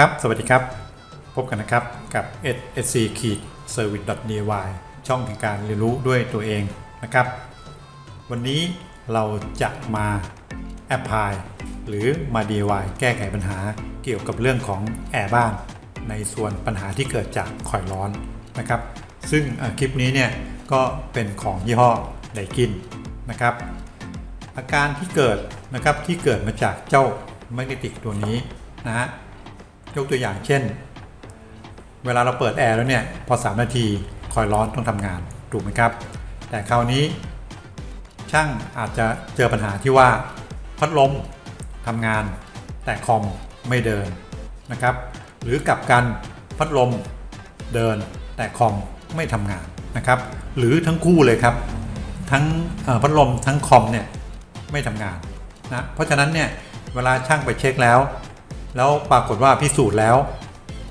ครับ สวัสดีครับ พบกันนะครับกับ SSC ขีด service dy ช่องแห่งการเรียนรู้ด้วยตัวเองนะครับ วันนี้เราจะมาแอ p พลายหรือมา DIY แก้ไขปัญหาเกี่ยวกับเรื่องของแอร์บ้าน ในส่วนปัญหาที่เกิดจากคอยร้อนนะครับ ซึ่งคลิปนี้เนี่ยก็เป็นของยี่ห้อไดกินนะครับ อาการที่เกิดนะครับที่เกิดมาจากเจ้าแมกเนติกตัวนี้นะฮะ ยกตัวอย่างเช่น เวลาเราเปิดแอร์แล้วเนี่ย พอ 3 นาทีคอยร้อนต้องทำงานถูกไหมครับ แต่คราวนี้ ช่างอาจจะเจอปัญหาที่ว่า พัดลมทำงาน แต่คอมไม่เดินนะครับ หรือกลับกันพัดลมเดิน แต่คอมไม่ทำงานนะครับ หรือทั้งคู่เลยครับ ทั้งพัดลมทั้งคอมเนี่ยไม่ทำงานนะเพราะฉะนั้นเนี่ยเวลาช่างไปเช็คแล้ว แล้วปรากฏว่าพิสูจน์แล้ว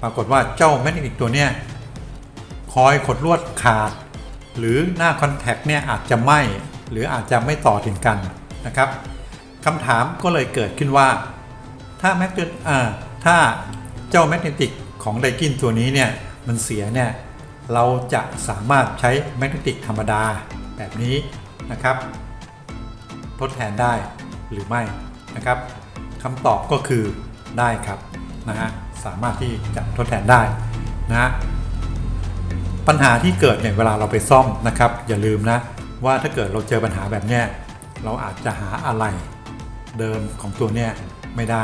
ปรากฏว่าเจ้าแมกเนติกตัวเนี้ยคอยขดลวดขาด หรือหน้าคอนแทคเนี่ยอาจจะไหม้หรืออาจจะไม่ต่อถึงกันนะครับคำถามก็เลยเกิดขึ้นว่า ถ้าแมกเนอ่าถ้าเจ้าแมกเนติกของไดกินตัวนี้เนี่ยมันเสียเนี่ยเราจะสามารถใช้แมกเนติกธรรมดาแบบนี้นะครับ ทดแทนได้หรือไม่นะครับคำตอบก็คือ ได้ครับนะฮะสามารถที่จะทดแทนได้นะ ปัญหาที่เกิดเนี่ยเวลาเราไปซ่อมนะครับ อย่าลืมนะว่าถ้าเกิดเราเจอปัญหาแบบเนี้ยเราอาจจะหาอะไรเดิมของตัวเนี้ยไม่ได้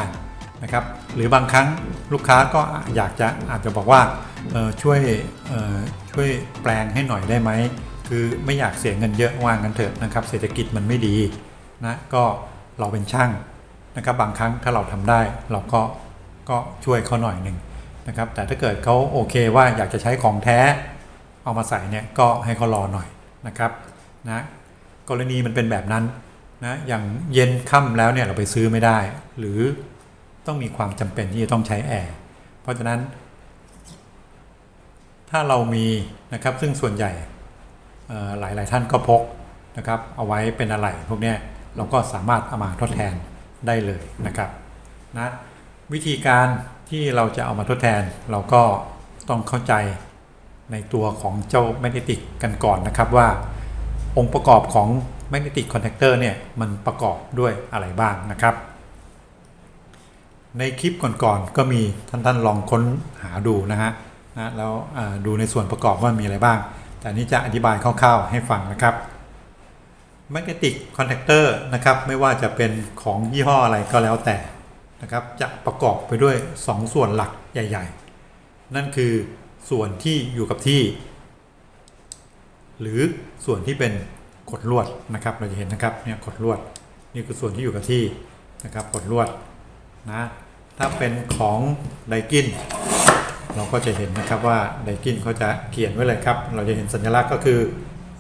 นะครับ หรือบางครั้งลูกค้าก็อยากจะอาจจะบอกว่าช่วยช่วยแปลงให้หน่อยได้ไหมคือไม่อยากเสียเงินเยอะว่างั้นเถอะนะครับ เศรษฐกิจมันไม่ดีนะก็เราเป็นช่าง นะครับบางครั้งถ้าเราทำได้เราก็ก็ช่วยเขาหน่อยหนึ่งนะครับแต่ถ้าเกิดเขาโอเคว่าอยากจะใช้ของแท้เอามาใส่เนี่ยก็ให้เขารอหน่อยนะครับนะกรณีมันเป็นแบบนั้นนะอย่างเย็นค่ำแล้วเนี่ยเราไปซื้อไม่ได้ หรือต้องมีความจำเป็นที่จะต้องใช้แอร์เพราะฉะนั้น ถ้าเรามีนะครับซึ่งส่วนใหญ่หลายหลายท่านก็พกนะครับเอาไว้เป็นอะไรพวกนี้เราก็สามารถเอามาทดแทน ได้เลยนะครับนะวิธีการที่เราจะเอามาทดแทน เราก็ต้องเข้าใจในตัวของเจ้าแมกเนติกกันก่อนนะครับว่า องค์ประกอบของแมกเนติกคอนแทคเตอร์เนี่ยมันประกอบด้วยอะไรบ้างนะครับ ในคลิปก่อนๆก็มีท่านๆลองค้นหาดูนะฮะนะแล้วดูในส่วนประกอบว่ามีอะไรบ้าง แต่นนี้จะอธิบายคร่าวๆให้ฟังนะครับ Magnetic Contactor นะครับไม่ว่าจะเป็นของยี่ห้ออะไรก็แล้วแต่นะครับจะประกอบไปด้วย 2 ส่วนหลักใหญ่ ๆ นั่นคือส่วนที่อยู่กับที่ หรือส่วนที่เป็นกดลวดนะครับ เราจะเห็นนะครับเนี่ยกดลวด นี่คือส่วนที่อยู่กับที่นะครับกดลวดนะถ้าเป็นของไดกินเราก็จะเห็นนะครับว่าไดกินเขาจะเขียนไว้เลยครับ เราจะเห็นสัญลักษณ์ก็คือ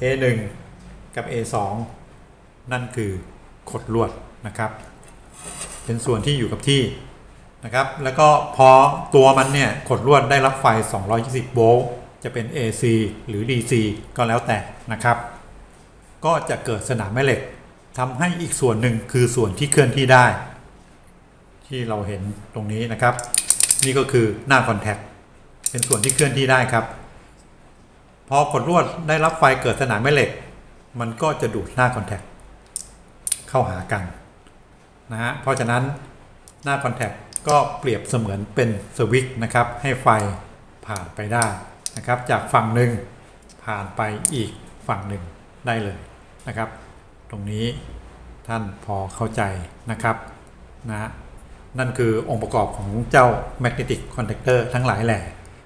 A1 กับ A2 นั่นคือขดลวดนะครับ เป็นส่วนที่อยู่กับที่นะครับ แล้วก็พอตัวมันเนี่ยขดลวดได้รับไฟ 220 โวลต์จะเป็น AC หรือ DC ก็แล้วแต่นะครับ ก็จะเกิดสนามแม่เหล็กทำให้อีกส่วนหนึ่งคือส่วนที่เคลื่อนที่ได้ ที่เราเห็นตรงนี้นะครับ นี่ก็คือหน้าคอนแทคเป็นส่วนที่เคลื่อนที่ได้ครับ พอขดลวดได้รับไฟเกิดสนามแม่เหล็ก มันก็จะดูดหน้าคอนแทค เข้าหากันนะฮะเพราะฉะนั้นหน้าคอนแทคก็เปรียบเสมือนเป็นสวิตช์นะครับ ให้ไฟผ่านไปได้นะครับ จากฝั่งหนึ่งผ่านไปอีกฝั่งหนึ่งได้เลยนะครับ ตรงนี้ท่านพอเข้าใจนะครับนะนั่นคือองค์ประกอบของเจ้า magnetic contactor ทั้งหลายแหล่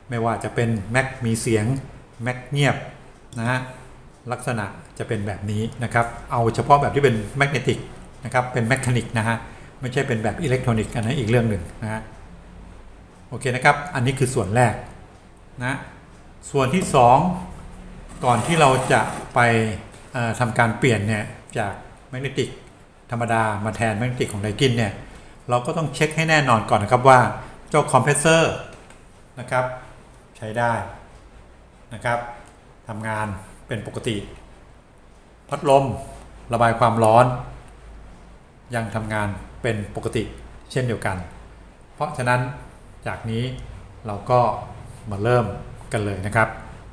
ไม่ว่าจะเป็นแม็กมีเสียงแม็กเงียบนะฮะ ลักษณะจะเป็นแบบนี้นะครับ เอาเฉพาะแบบที่เป็นแมกเนติกนะครับ เป็นแมคานิกนะฮะ ไม่ใช่เป็นแบบอิเล็กทรอนิกส์อันนั้นอีกเรื่องหนึ่งนะฮะ โอเคนะครับ อันนี้คือส่วนแรกนะ ส่วนที่ 2 ก่อนที่เราจะไปทำการเปลี่ยนเนี่ยจากแมกเนติกธรรมดามาแทนแมกเนติกของไดกินเนี่ย เราก็ต้องเช็คให้แน่นอนก่อนนะครับว่าเจ้าคอมเพรสเซอร์นะครับ ใช้ได้นะครับทำงาน เป็นปกติ พัดลมระบายความร้อน ยังทำงานเป็นปกติเช่นเดียวกัน เพราะฉะนั้นจากนี้เราก็มาเริ่มกันเลยนะครับ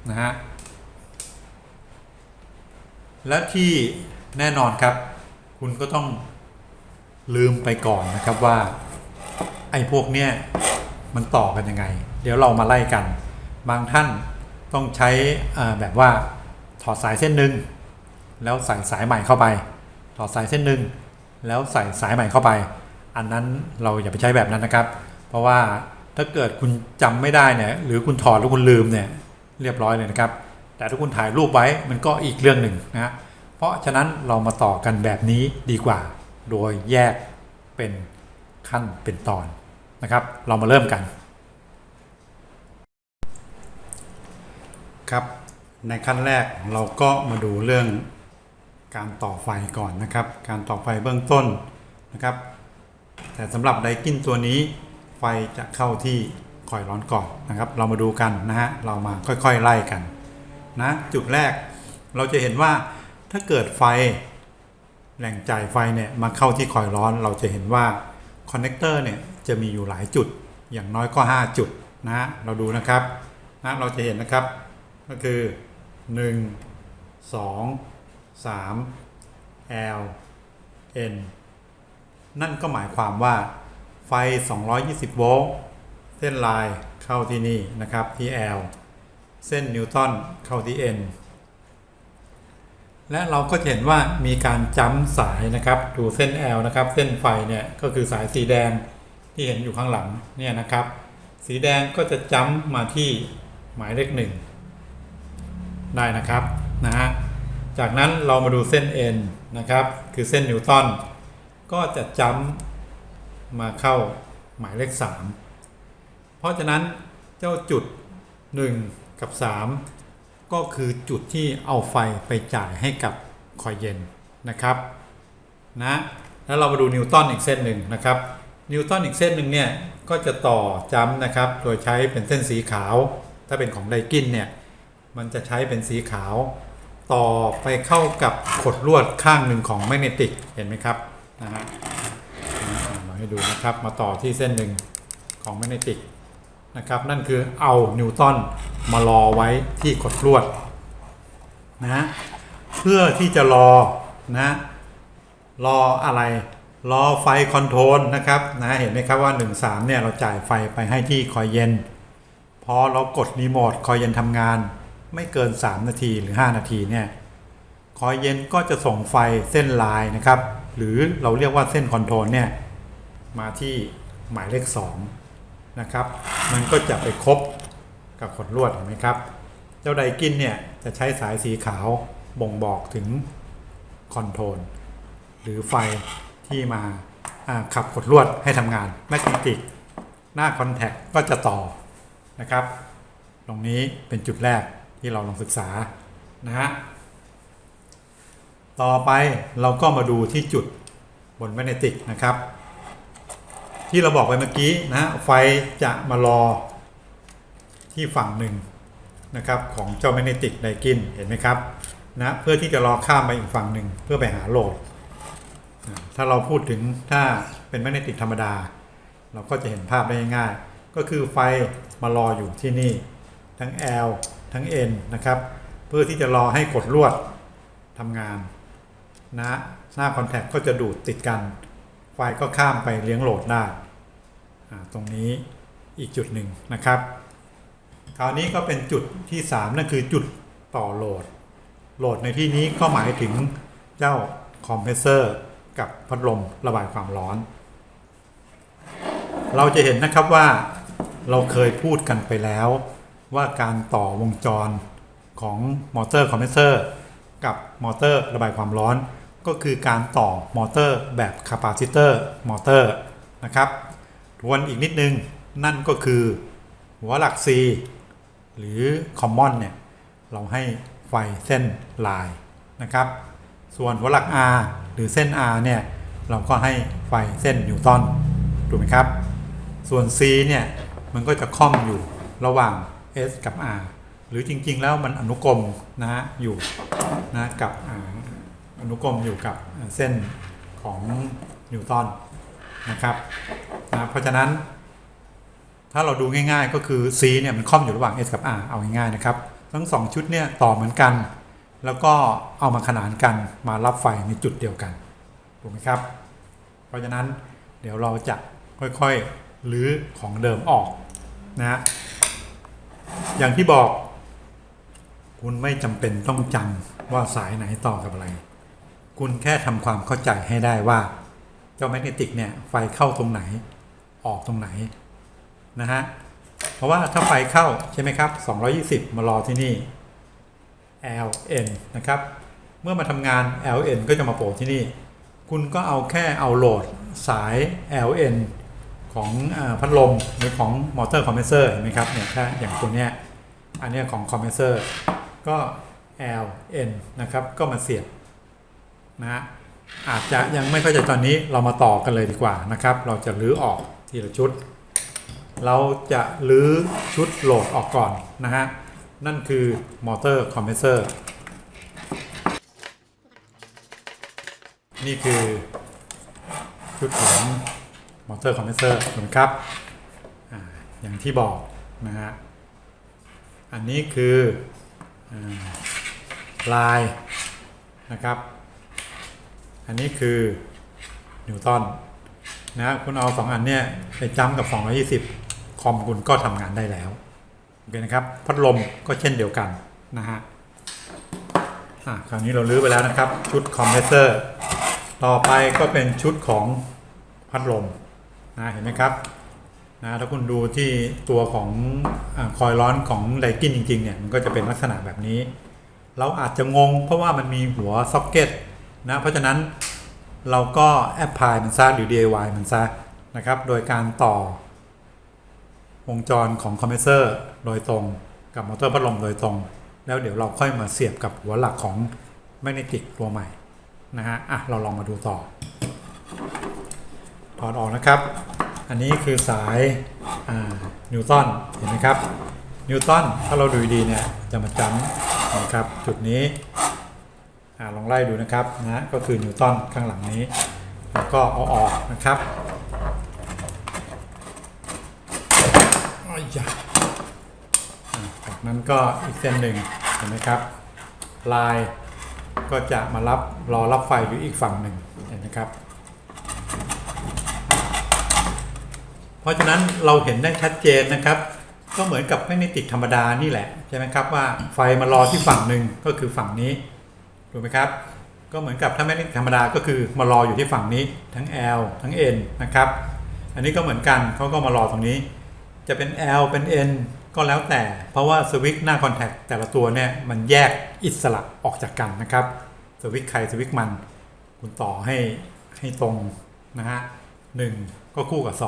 นะฮะและที่แน่นอนครับ คุณก็ต้องลืมไปก่อนนะครับว่า ไอ้พวกเนี้ยมันต่อกันยังไง เดี๋ยวเรามาไล่กัน บางท่านต้องใช้อ่าแบบว่า ถอดสายเส้นหนึ่งแล้วใส่สายใหม่เข้าไป ถอดสายเส้นหนึ่งแล้วใส่สายใหม่เข้าไป อันนั้นเราอย่าไปใช้แบบนั้นนะครับ เพราะว่าถ้าเกิดคุณจำไม่ได้เนี่ยหรือคุณถอดแล้วคุณลืมเนี่ยเรียบร้อยเลยนะครับ แต่ถ้าคุณถ่ายรูปไว้มันก็อีกเรื่องหนึ่งนะฮะเพราะฉะนั้นเรามาต่อกันแบบนี้ดีกว่า โดยแยกเป็นขั้นเป็นตอนนะครับ เรามาเริ่มกัน ครับ ในขั้นแรกเราก็มาดูเรื่องการต่อไฟก่อนนะครับ การต่อไฟเบื้องต้นนะครับ แต่สำหรับไดกินตัวนี้ไฟจะเข้าที่คอยร้อนก่อนนะครับ เรามาดูกันนะฮะเรามาค่อยๆไล่กันนะจุดแรกเราจะเห็นว่าถ้าเกิดไฟแหล่งจ่ายไฟเนี่ยมาเข้าที่คอยร้อน เราจะเห็นว่าคอนเนคเตอร์เนี่ยจะมีอยู่หลายจุดอย่างน้อยก็ 5 จุดนะฮะเราดูนะครับนะเราจะเห็นนะครับก็คือ 1 2 3 L N นั่นก็หมายความว่าไฟ 220 โวลต์ เส้นลายเข้าที่นี่นะครับที่ L เส้นนิวตันเข้าที่ N และเราก็จะเห็นว่ามีการจ้ำสายนะครับ ดูเส้น L นะครับ เส้นไฟเนี่ยก็คือสายสีแดงที่เห็นอยู่ข้างหลังเนี่ยนะครับ สีแดงก็จะจ้ำมาที่หมายเลขหนึ่ง ได้นะครับนะฮะจากนั้นเรามาดูเส้น N นะครับ คือเส้นนิวตันก็จะจำมาเข้าหมายเลข 3 เพราะฉะนั้นเจ้าจุด 1 กับ 3 ก็คือจุดที่เอาไฟไปจ่ายให้กับคอยเย็นนะครับนะแล้วเรามาดูนิวตันอีกเส้นหนึ่งนะครับ นิวตันอีกเส้นหนึ่งเนี่ยก็จะต่อจำนะครับ โดยใช้เป็นเส้นสีขาว ถ้าเป็นของไดกินเนี่ย มันจะใช้เป็นสีขาว ต่อไปเข้ากับขดลวดข้างหนึ่งของแมกเนติกเห็นไหมครับนะฮะมาให้ดูนะครับมาต่อที่เส้นหนึ่งของแมกเนติกนะครับนั่นคือเอานิวตันมารอไว้ที่ขดลวดนะเพื่อที่จะรอนะรออะไรรอไฟคอนโทรลนะครับนะเห็นไหมครับว่า 1 3เนี่ยเราจ่ายไฟไปให้ที่คอยเย็น พอเรากดรีโมทคอยเย็นทำงาน ไม่เกิน 3 นาทีหรือ 5 นาทีเนี่ยคอยเย็นก็จะส่งไฟเส้นลายนะครับ หรือเราเรียกว่าเส้นคอนโทรลเนี่ยมาที่หมายเลข2นะครับ มันก็จะไปครบกับขดลวดเห็นไหมครับ เจ้าไดกินเนี่ยจะใช้สายสีขาวบ่งบอกถึงคอนโทรลหรือไฟที่มาอ่าขับขดลวดให้ทำงานแมกเนติก หน้าคอนแทคก็จะต่อนะครับ ตรงนี้เป็นจุดแรก ที่เราลองศึกษานะฮะต่อไปเราก็มาดูที่จุดบนแมกเนติกนะครับ ที่เราบอกไปเมื่อกี้นะไฟจะมารอที่ฝั่งหนึ่งนะครับของเจ้าแมกเนติกไดกินเห็นไหมครับนะเพื่อที่จะรอข้ามไปอีกฝั่งหนึ่งเพื่อไปหาโหลด ถ้าเราพูดถึงถ้าเป็นแมกเนติกธรรมดา เราก็จะเห็นภาพได้ง่ายก็คือไฟมารออยู่ที่นี่ ทั้ง L ทั้ง N นะครับ เพื่อที่จะรอให้กดลวดทำงานนะหน้าคอนแทคก็จะดูดติดกันไฟก็ข้ามไปเลี้ยงโหลดได้ตรงนี้อีกจุดหนึ่งนะครับ คราวนี้ก็เป็นจุดที่ 3 นั่นคือจุดต่อโหลด โหลดในที่นี้ก็หมายถึงเจ้าคอมเพรสเซอร์กับพัดลมระบายความร้อน เราจะเห็นนะครับว่าเราเคยพูดกันไปแล้ว ว่าการต่อวงจรของมอเตอร์คอมเพรสเซอร์กับมอเตอร์ระบายความร้อน ก็คือการต่อมอเตอร์แบบคาปาซิเตอร์มอเตอร์นะครับทวนอีกนิดนึงนั่นก็คือหัวหลัก C หรือคอมมอนเนี่ยเราให้ไฟเส้นลายนะครับ ส่วนหัวหลัก R หรือเส้น R เนี่ยเราก็ให้ไฟเส้นนิวตันถูกไหมครับ ส่วน C เนี่ยมันก็จะค่อมอยู่ระหว่าง S กับ R หรือจริงๆแล้วมันอนุกรมนะฮะอยู่นะกับอ่าอนุกรมอยู่กับเส้นของนิวตันนะครับนะเพราะฉะนั้น ถ้าเราดูง่ายๆก็คือ C เนี่ยมันค่อมอยู่ระหว่าง S กับ R เอาง่ายๆนะครับ ทั้ง 2 ชุดเนี่ยต่อเหมือนกัน แล้วก็เอามาขนานกันมารับไฟในจุดเดียวกันถูกไหมครับ เพราะฉะนั้นเดี๋ยวเราจะค่อยๆรื้อของเดิมออกนะ อย่างที่บอก คุณไม่จำเป็นต้องจำว่าสายไหนต่อกับอะไร คุณแค่ทำความเข้าใจให้ได้ว่า เจ้าแมกเนติกเนี่ยไฟเข้าตรงไหน ออกตรงไหนนะฮะเพราะว่าถ้าไฟเข้าใช่ไหมครับ 220 มารอที่นี่ LN นะครับ เมื่อมาทำงาน LN ก็จะมาโผล่ที่นี่ คุณก็เอาแค่เอาโหลดสาย LN ของอพัดลมหรือของมอเตอร์คอมเพรสเซอร์เห็นไหมครับเนี่ยถ้าอย่างตัวเนี้ยอันเนี้ยของคอมเพรสเซอร์ก็ LN นะครับ ก็มาเสียบนะฮะอาจจะยังไม่เข้าใจตอนนี้เรามาต่อกันเลยดีกว่านะครับ เราจะรื้อออกทีละชุด เราจะรื้อชุดโหลดออกก่อนนะฮะ นั่นคือมอเตอร์คอมเพรสเซอร์นี่คือชุดของ มอเตอร์คอมเพรสเซอร์ถูกไหมครับออย่างที่บอกนะฮะอันนี้คืออลายนะครับ อันนี้คือนิวตันนะคุณเอา 2 อันเนี่ยไปจ้ำกับ 220 คอมคุณก็ทำงานได้แล้วโอเคนะครับพัดลมก็เช่นเดียวกันนะฮะอะคราวนี้เราลื้อไปแล้วนะครับ ชุดคอมเพรสเซอร์ ต่อไปก็เป็นชุดของพัดลม นะเห็นไหมครับนะถ้าคุณดูที่ตัวของอคอยร้อนของไดกินจริงๆเนี่ยมันก็จะเป็นลักษณะแบบนี้ เราอาจจะงงเพราะว่ามันมีหัวซ็อกเก็ตนะเพราะฉะนั้นเราก็แอปพลายมันซะหรือ DIY มันซะนะครับ โดยการต่อวงจรของคอมเพรสเซอร์โดยตรงกับมอเตอร์พัดลมโดยตรง แล้วเดี๋ยวเราค่อยมาเสียบกับหัวหลักของแมกเนติกตัวใหม่นะฮะอะเราลองมาดูต่อ ถอดออกนะครับ อันนี้คือสายนิวตันเห็นไหมครับนิวตันถ้าเราดูดีเนี่ยจะมาจำนะครับจุดนี้อลองไล่ดูนะครับนะก็คือนิวตันข้างหลังนี้ แล้วก็เอาออกนะครับจากนั้นก็อีกเส้นหนึ่งเห็นไหมครับ ลายก็จะมารับรอรับไฟอยู่อีกฝั่งหนึ่งเห็นไหมครับ เพราะฉะนั้นเราเห็นได้ชัดเจนนะครับ ก็เหมือนกับแมกเนติกธรรมดานี่แหละใช่ไหมครับว่าไฟมารอที่ฝั่งหนึ่งก็คือฝั่งนี้ถูกไหมครับ ก็เหมือนกับถ้าแมกเนติกธรรมดาก็คือมารออยู่ที่ฝั่งนี้ทั้ง L ทั้ง N นะครับ อันนี้ก็เหมือนกันเขาก็มารอตรงนี้ จะเป็น L เป็น N ก็แล้วแต่เพราะว่าสวิตช์หน้าคอนแทคแต่ละตัวเนี่ยมันแยกอิสระออกจากกันนะครับสวิตช์ใครสวิตช์มันคุณต่อให้ให้ตรงนะฮะหนึ่งก็คู่กับส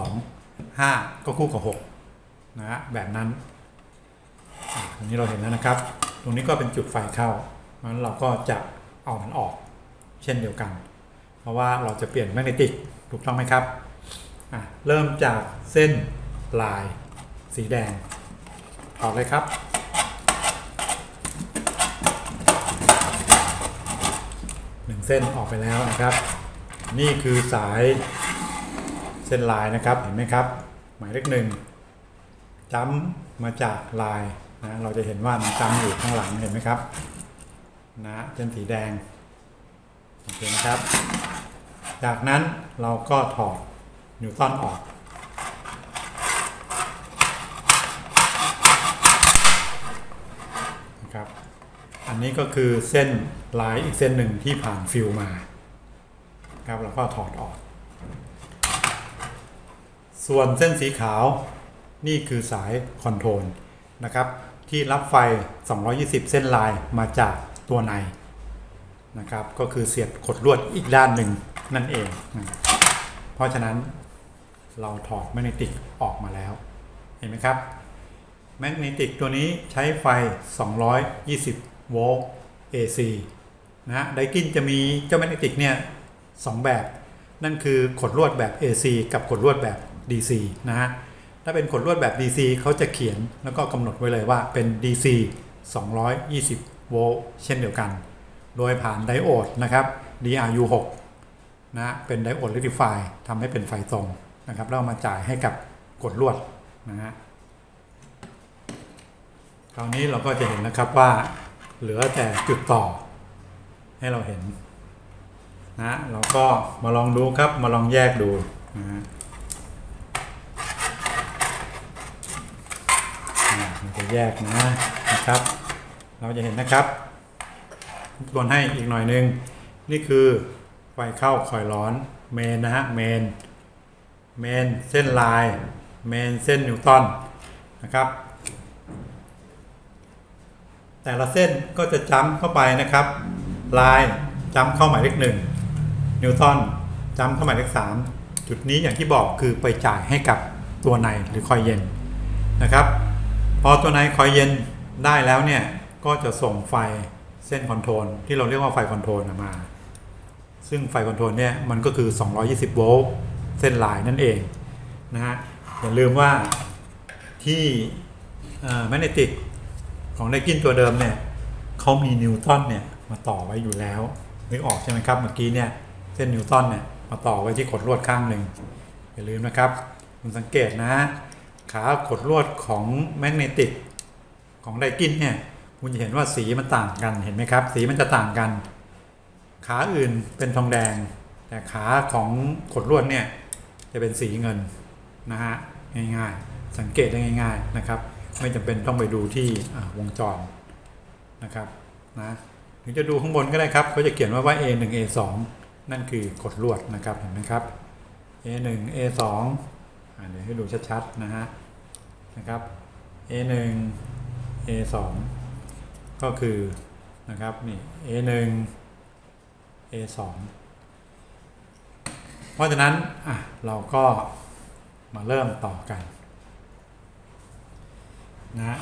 ห้าก็คู่กับหกนะฮะแบบนั้นอะอันนี้เราเห็นแล้วนะครับ ตรงนี้ก็เป็นจุดไฟเข้าเพราะฉะนั้นเราก็จะเอามันออก เช่นเดียวกัน เพราะว่าเราจะเปลี่ยนแมกเนติกถูกต้องไหมครับอะเริ่มจากเส้นลายสีแดงถอดเลยครับหนึ่งเส้นออกไปแล้วนะครับ นี่คือสาย ส้นลายนะครับเห็นไหมครับ หมายเลขหนึ่งจ้ำมาจากลายนะเราจะเห็นว่ามันจ้ำอยู่ข้างหลังเห็นไหมครับนะเส้นสีแดงโอเคนะครับ จากนั้นเราก็ถอดนิวตันออกนะครับอันนี้ก็คือเส้นลายอีกเส้นหนึ่งที่ผ่านฟิลมาครับเราก็ถอดออก ส่วนเส้นสีขาวนี่คือสายคอนโทรลนะครับ ที่รับไฟ 220 เส้นลายมาจากตัวในนะครับ ก็คือเสียบขดลวดอีกด้านหนึ่งนั่นเองนะเพราะฉะนั้นเราถอดแมกเนติกออกมาแล้ว เห็นไหมครับแมกเนติกตัวนี้ใช้ไฟ 220 โวลต์ AC นะฮะไดกินจะมีเจ้าแมกเนติกเนี่ยสองแบบ นั่นคือขดลวดแบบ AC กับขดลวดแบบ DC นะฮะถ้าเป็นขดลวดแบบ DC เขาจะเขียนแล้วก็กำหนดไว้เลยว่าเป็น DC 220 โวลต์เช่นเดียวกัน โดยผ่านไดโอดนะครับ DRU6 นะเป็นไดโอด rectify ทำให้เป็นไฟตรงนะครับแล้วมาจ่ายให้กับกดลวดนะฮะคราวนี้เราก็จะเห็นนะครับว่าเหลือแต่จุดต่อให้เราเห็นนะเราก็มาลองดูครับมาลองแยกดูนะฮะอ่าเราจะ แยกนะนะครับ เราจะเห็นนะครับทวนให้อีกหน่อยนึง นี่คือไฟเข้าคอยร้อนเมนนะฮะเมนเมนเส้นลายเมนเส้นนิวตันนะครับ แต่ละเส้นก็จะจ้ำเข้าไปนะครับ ลายจ้ำเข้าหมายเลขหนึ่งนิวตันจ้ำเข้าหมายเลขสามจุดนี้อย่างที่บอกคือไปจ่ายให้กับตัวในหรือคอยเย็นนะครับ พอตัวในคอยเย็นได้แล้วเนี่ยก็จะส่งไฟเส้นคอนโทรลที่เราเรียกว่าไฟคอนโทรลมา ซึ่งไฟคอนโทรลเนี่ยมันก็คือ 220 โวลต์เส้นลายนั่นเองนะฮะอย่าลืมว่าที่แมกเนติกของไดกินตัวเดิมเนี่ยเขามีนิวตันเนี่ยมาต่อไว้อยู่แล้วนึกออกใช่ไหมครับเมื่อกี้เนี่ยเส้นนิวตันเนี่ยมาต่อไว้ที่ขดลวดข้างหนึ่งอย่าลืมนะครับคุณสังเกตนะ ขาขดลวดของแมกเนติกของไดกินเนี่ยคุณจะเห็นว่าสีมันต่างกันเห็นไหมครับ สีมันจะต่างกัน ขาอื่นเป็นทองแดง แต่ขาของขดลวดเนี่ยจะเป็นสีเงินนะฮะง่ายๆ สังเกตได้ง่าย ๆนะครับ ไม่จำเป็นต้องไปดูที่วงจรนะครับนะถึงจะดูข้างบนก็ได้ครับเขาจะเขียนว่าว่า A1 A2 นั่นคือขดลวดนะครับเห็นไหมครับ A1 A2 อ่า เดี๋ยวให้ดูชัดๆนะฮะนะครับ A1 A2 ก็คือนะครับนี่ A1 A2 เพราะฉะนั้นอะเราก็มาเริ่มต่อกันนะ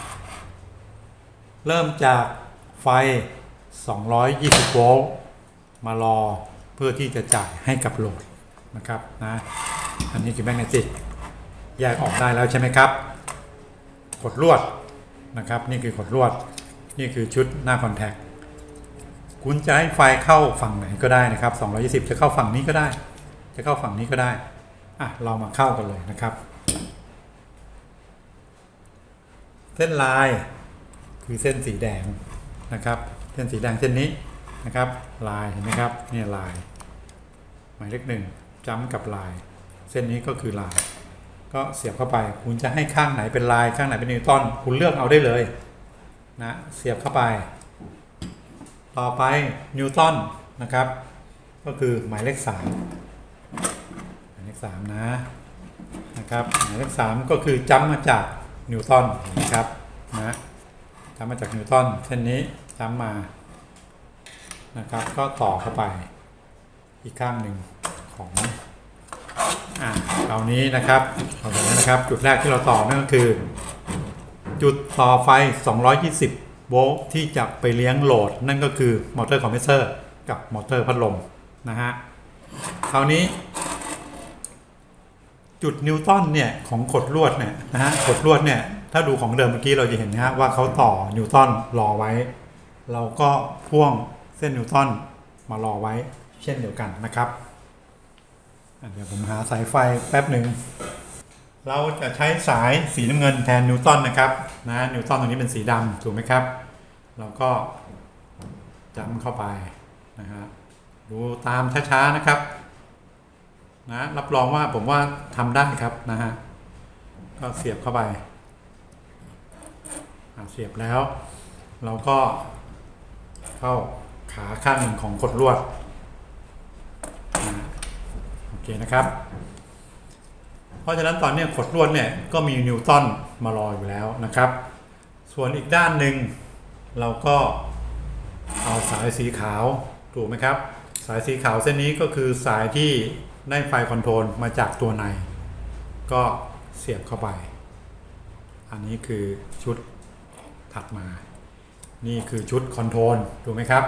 เริ่มจากไฟ 220 โวลต์มารอเพื่อที่จะจ่ายให้กับโหลดนะครับนะอันนี้คือแมกเนติก แยกออกได้แล้วใช่ไหมครับกดลวดนะครับ นี่คือกดลวด นี่คือชุดหน้าคอนแทคคุณจะให้ไฟเข้าฝั่งไหนก็ได้นะครับ 220 จะเข้าฝั่งนี้ก็ได้ จะเข้าฝั่งนี้ก็ได้อะเรามาเข้ากันเลยนะครับ เส้นลายคือเส้นสีแดงนะครับ เส้นสีแดงเส้นนี้นะครับ ลายเห็นไหมครับเนี่ยลาย หมายเลขหนึ่งจ้ำกับลาย เส้นนี้ก็คือลาย ก็เสียบเข้าไป คุณจะให้ข้างไหนเป็นลายข้างไหนเป็นนิวตันคุณเลือกเอาได้เลยนะเสียบเข้าไป ต่อไปนิวตันนะครับ ก็คือหมายเลขสามหมายเลขสามนะนะครับหมายเลขสามก็คือจำมาจากนิวตันนะครับนะจำมาจากนิวตันเส้นนี้จำมานะครับ ก็ต่อเข้าไปอีกข้างหนึ่งของ อ่าคราวนี้นะครับเอาแบบนี้นะครับ จุดแรกที่เราต่อนั่นก็คือ จุดต่อไฟ 220 โวลต์ที่จะไปเลี้ยงโหลด นั่นก็คือมอเตอร์คอมเพรสเซอร์กับมอเตอร์พัดลมนะฮะคราวนี้ จุดนิวตันเนี่ยของขดลวดเนี่ยนะฮะขดลวดเนี่ยถ้าดูของเดิมเมื่อกี้เราจะเห็นนะฮะว่าเขาต่อนิวตันรอไว้ เราก็พ่วงเส้นนิวตันมารอไว้เช่นเดียวกันนะครับ เดี๋ยวผมหาสายไฟแป๊บหนึ่ง เราจะใช้สายสีน้ำเงินแทนนิวตันนะครับนะนิวตันตรงนี้เป็นสีดำถูกไหมครับ เราก็จำเข้าไปนะฮะดูตามช้าๆนะครับนะรับรองว่าผมว่าทำได้ครับนะฮะก็เสียบเข้าไปเสียบแล้ว เราก็เข้าขาข้างหนึ่งของขดลวดนะ อเคนะครับ เพราะฉะนั้นตอนนี้ขดลวดเนี่ยก็มีนิวตันมารออยู่แล้วนะครับ ส่วนอีกด้านหนึ่งเราก็เอาสายสีขาวถูกไหมครับ สายสีขาวเส้นนี้ก็คือสายที่ได้ไฟคอนโทรลมาจากตัวใน ก็เสียบเข้าไป อันนี้คือชุดถัดมา นี่คือชุดคอนโทรลถูกไหมครับ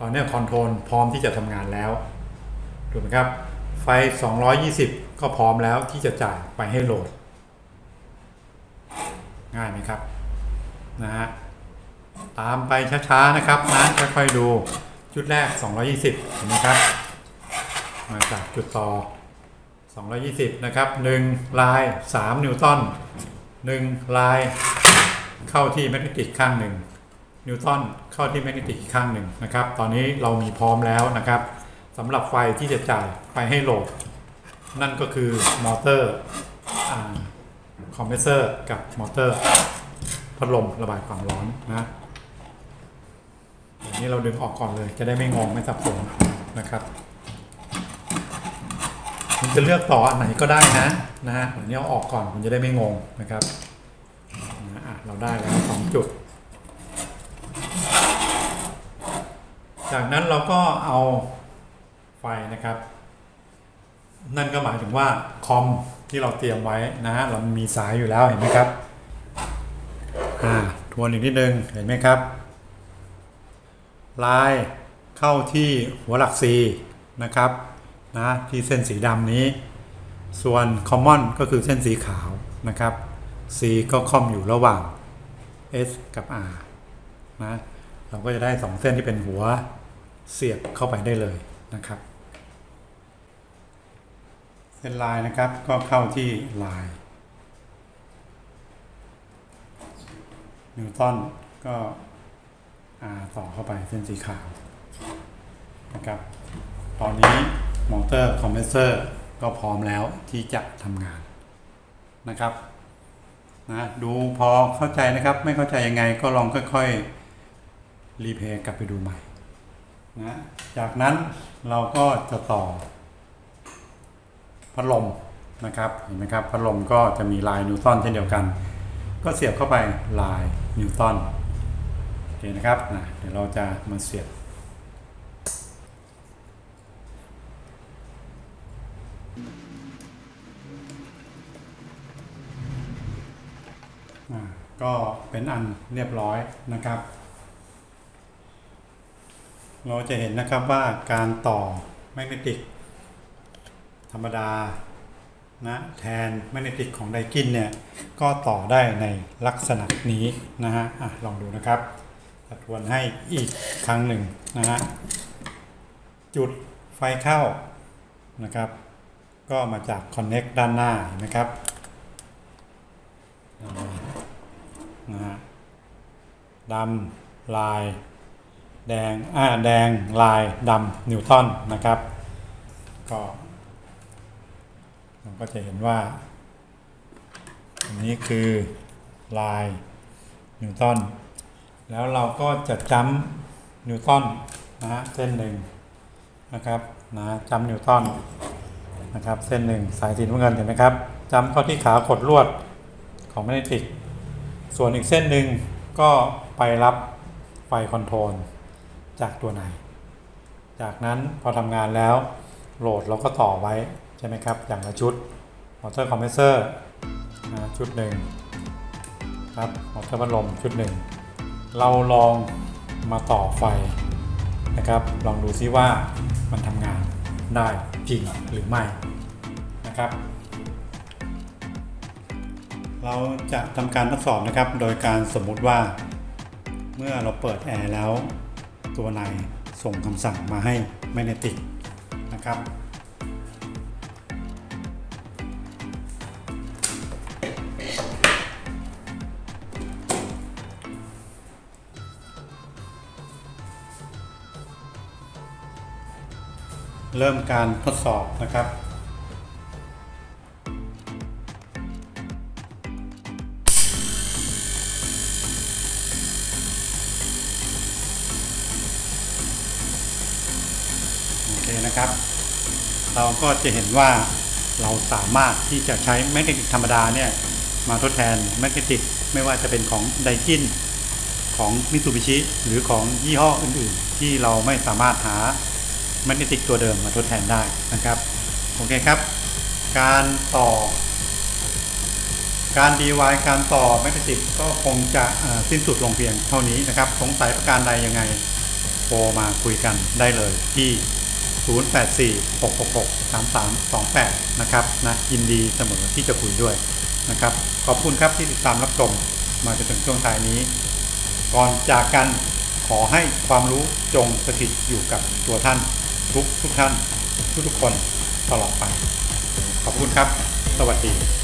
ตอนนี้คอนโทรลพร้อมที่จะทำงานแล้วถูกไหมครับ ไฟ 220 ก็พร้อมแล้วที่จะจ่ายไปให้โหลด ง่ายไหมครับนะฮะตามไปช้าๆนะครับนะค่อยๆดูจุดแรก 220เห็นไหมครับ มาจากจุดต่อ 220 นะครับ 1 ลาย 3 นิวตันหนึ่งลาย เข้าที่แมกเนติกข้างหนึ่งนิวตันเข้าที่แมกเนติกอีกข้างหนึ่งนะครับ ตอนนี้เรามีพร้อมแล้วนะครับ สำหรับไฟที่จะจ่ายไฟให้โหลด นั่นก็คือมอเตอร์คอมเพรสเซอร์กับมอเตอร์พัดลมระบายความร้อนนะนี้เราดึงออกก่อนเลย จะได้ไม่งงไม่สับสนนะครับคุณจะเลือกต่ออันไหนก็ได้นะนะฮะอันนี้เอาออกก่อนคุณจะได้ไม่งงนะครับนะเราได้แล้วสองจุด จากนั้นเราก็เอา ไฟนะครับ นั่นก็หมายถึงว่าคอมที่เราเตรียมไว้นะฮะเรามีสายอยู่แล้วเห็นไหมครับอ่าทวนอีกนิดนึงเห็นไหมครับ ลายเข้าที่หัวหลัก C นะครับนะที่เส้นสีดำนี้ ส่วน Common ก็คือเส้นสีขาวนะครับ C ก็ค่อมอยู่ระหว่าง S กับ R นะเราก็จะได้ 2 เส้นที่เป็นหัวเสียบเข้าไปได้เลยนะครับ เส้นลายนะครับก็เข้าที่ลายนิวตันก็ R ต่อเข้าไปเส้นสีขาวนะครับ ตอนนี้มอเตอร์คอมเพรสเซอร์ก็พร้อมแล้วที่จะทำงานนะครับนะดูพอเข้าใจนะครับ ไม่เข้าใจยังไงก็ลองค่อยๆรีเพย์กลับไปดูใหม่นะจากนั้นเราก็จะต่อ พัดลมนะครับเห็นไหมครับพัดลมก็จะมีลายนิวตันเช่นเดียวกัน ก็เสียบเข้าไปลายนิวตันโอเคนะครับนะเดี๋ยวเราจะมาเสียบอ่าก็เป็นอันเรียบร้อยนะครับ เราจะเห็นนะครับว่าการต่อแมกเนติก ธรรมดานะแทนแมกเนติกของไดกินเนี่ยก็ต่อได้ในลักษณะนี้นะฮะอะลองดูนะครับจะทวนให้อีกครั้งหนึ่งนะฮะจุดไฟเข้านะครับ ก็มาจาก Connect ด้านหน้านไหมครับนะฮะดำลายแดงอ่าแดงลายดำนิวตันนะครับ ก็ เราก็จะเห็นว่า อันนี้คือลายนิวตันแล้วเราก็จะจำนิวตันนะฮะเส้นหนึ่งนะครับนะจำนิวตันนะครับเส้นหนึ่งสายสีน้ำเงินเห็นไหมครับจำเข้าที่ขาขดลวดของแมกเนติก ส่วนอีกเส้นหนึ่งก็ไปรับไฟคอนโทรลจากตัวไหน จากนั้นพอทำงานแล้วโหลดเราก็ต่อไว้ ช่ไหมครับ อย่างละชุดมอเตอร์คอมเพรสเซอร์นะชุดหนึ่งครับมอเตอร์พัดลมชุดหนึ่งเราลองมาต่อไฟนะครับ ลองดูซิว่ามันทำงานได้จริงหรือไม่นะครับ เราจะทำการทดสอบนะครับ โดยการสมมุติว่า เมื่อเราเปิดแอร์แล้ว ตัวในส่งคำสั่งมาให้แมกเนติกนะครับ เริ่มการทดสอบนะครับ โอเคนะครับ เราก็จะเห็นว่าเราสามารถที่จะใช้แมกเนติกธรรมดาเนี่ย มาทดแทนแมกเนติกไม่ว่าจะเป็นของไดกินของมิต u บิชิหรือของยี่ห้ออื่นๆ ที่เราไม่สามารถหา แมกเนติกตัวเดิมมาทดแทนได้นะครับโอเคครับ การต่อ การ DIY การต่อแมกเนติกก็คงจะสิ้นสุดลงเพียงเท่านี้นะครับ สงสัยประการใดยังไงโทรมาคุยกันได้เลยที่ 0846663328 นะครับนะยินดีเสมอที่จะคุยด้วยนะครับ ขอบคุณครับที่ติดตามรับชมมาจนถึงช่วงท้ายนี้ ก่อนจากกันขอให้ความรู้จงสถิตอยู่กับตัวท่าน ทุกทุกท่านทุกทุกคนตลอดไป ขอบคุณครับ สวัสดี